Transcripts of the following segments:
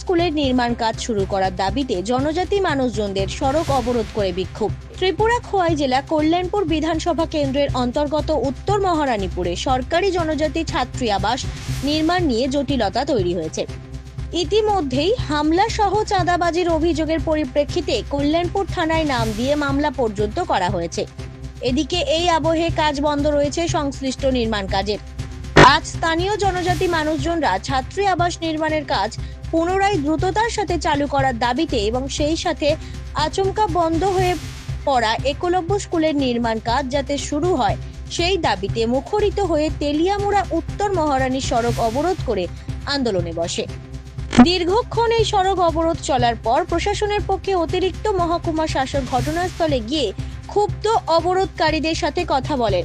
স্কুলের নির্মাণ কাজ শুরু করার দাবিতে জনজাতি মানুষজনদের সড়ক অবরোধ করে বিক্ষোভ। ত্রিপুরা খোয়াই জেলা কল্যাণপুর বিধানসভা কেন্দ্রের অন্তর্গত উত্তর মহারানীপুরে সরকারি জনজাতি ছাত্রী আবাস নির্মাণ নিয়ে জটিলতা তৈরি হয়েছে। ইতিমধ্যেই হামলা সহ চাঁদাবাজির অভিযোগের পরিপ্রেক্ষিতে কল্যাণপুর থানায় নাম দিয়ে মামলা পর্যন্ত করা হয়েছে। এদিকে এই আবহে কাজ বন্ধ রয়েছে সংশ্লিষ্ট নির্মাণ কাজের। আজ স্থানীয় জনজাতি মানুষজনরা ছাত্রী আবাস নির্মাণের কাজ পুনরায় দ্রুততার সাথে চালু করার দাবিতে এবং সেই সাথে আচমকা বন্ধ হয়ে পড়া একলব্য স্কুলের নির্মাণ কাজ যাতে শুরু হয়, সেই দাবিতে মুখরিত হয়ে তেলিয়ামুড়া উত্তর মহারানী সড়ক অবরোধ করে আন্দোলনে বসে। দীর্ঘক্ষণ এই সড়ক অবরোধ চলার পর প্রশাসনের পক্ষে অতিরিক্ত মহকুমা শাসক ঘটনাস্থলে গিয়ে ক্ষুব্ধ অবরোধকারীদের সাথে কথা বলেন।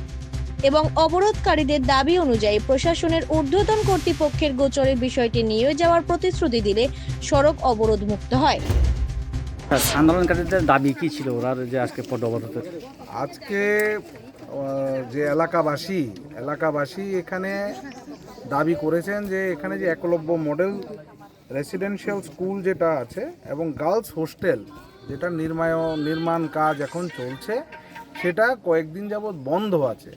এবং অবরোধকারীদের দাবি অনুযায়ী প্রশাসনের ঊর্ধ্বতন কর্তৃপক্ষের গোচরে বিষয়টি নিয়ে যাওয়ার প্রতিশ্রুতি দিলে সড়ক অবরোধ মুক্ত হয়। হ্যাঁ, আন্দোলনকারীদের দাবি কি ছিল ওরা যে আজকে পদ অবরোধের আজকে যে এলাকাবাসী এলাকাবাসী এখানে দাবি করেছেন যে এখানে যে একলব্য মডেল রেসিডেন্সিয়াল স্কুল যেটা আছে এবং গার্লস হোস্টেল যেটা নির্মাণ নির্মাণ কাজ এখন চলছে সেটা কয়েকদিন যাবৎ বন্ধ আছে।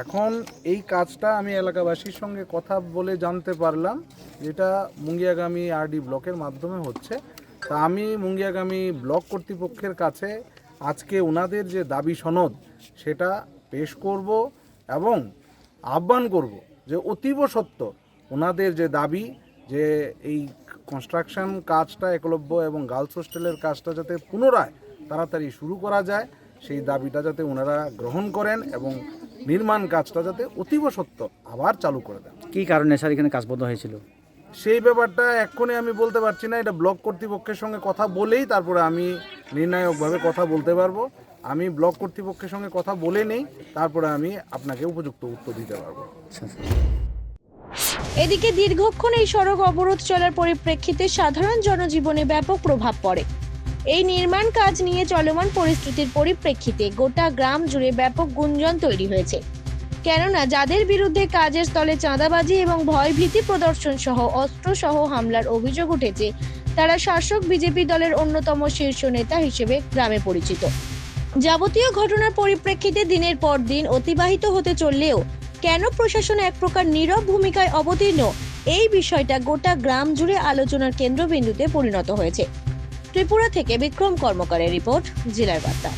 এখন এই কাজটা আমি এলাকাবাসীর সঙ্গে কথা বলে জানতে পারলাম, যেটা মুঙ্গিয়াগামী আরডি ব্লকের মাধ্যমে হচ্ছে। তা আমি মুঙ্গিয়াগামী ব্লক কর্তৃপক্ষের কাছে আজকে ওনাদের যে দাবি সনদ, সেটা পেশ করব এবং আহ্বান করব যে অতীব সত্য ওনাদের যে দাবি যে এই কনস্ট্রাকশন কাজটা একলব্য এবং গার্লস হোস্টেলের কাজটা যাতে পুনরায় তাড়াতাড়ি শুরু করা যায়, সেই দাবিটা যাতে ওনারা গ্রহণ করেন এবং নির্মাণ কাজটা যাতে অতীব সত্য আবার চালু করে দেন। কি কারণে স্যার এখানে কাজ বন্ধ হয়েছিল? সেই ব্যাপারটা এক্ষুনি আমি বলতে পারছি না এটা ব্লক কর্তৃপক্ষের সঙ্গে কথা বলেই তারপরে আমি নির্ণায়কভাবে কথা বলতে পারব। আমি ব্লক কর্তৃপক্ষের সঙ্গে কথা বলে নেই তারপরে আমি আপনাকে উপযুক্ত উত্তর দিতে পারব। আচ্ছা, আচ্ছা। এদিকে দীর্ঘক্ষণ এই সড়ক অবরোধ চলার পরিপ্রেক্ষিতে সাধারণ জনজীবনে ব্যাপক প্রভাব পড়ে। এই নির্মাণ কাজ নিয়ে চলমান পরিস্থিতির পরিপ্রেক্ষিতে গোটা গ্রাম জুড়ে ব্যাপক গুঞ্জন তৈরি হয়েছে। কেননা, যাদের বিরুদ্ধে কাজের স্থলে চাঁদাবাজি এবং ভয়ভীতি প্রদর্শন সহ অস্ত্র সহ হামলার অভিযোগ উঠেছে, তারা শাসক বিজেপি দলের অন্যতম শীর্ষ নেতা হিসেবে গ্রামে পরিচিত। যাবতীয় ঘটনার পরিপ্রেক্ষিতে দিনের পর দিন অতিবাহিত হতে চললেও কেন প্রশাসন এক প্রকার নীরব ভূমিকায় অবতীর্ণ, এই বিষয়টা গোটা গ্রাম জুড়ে আলোচনার কেন্দ্রবিন্দুতে পরিণত হয়েছে। ত্রিপুরা থেকে বিক্রম কর্মকারের রিপোর্ট জেলার বার্তা।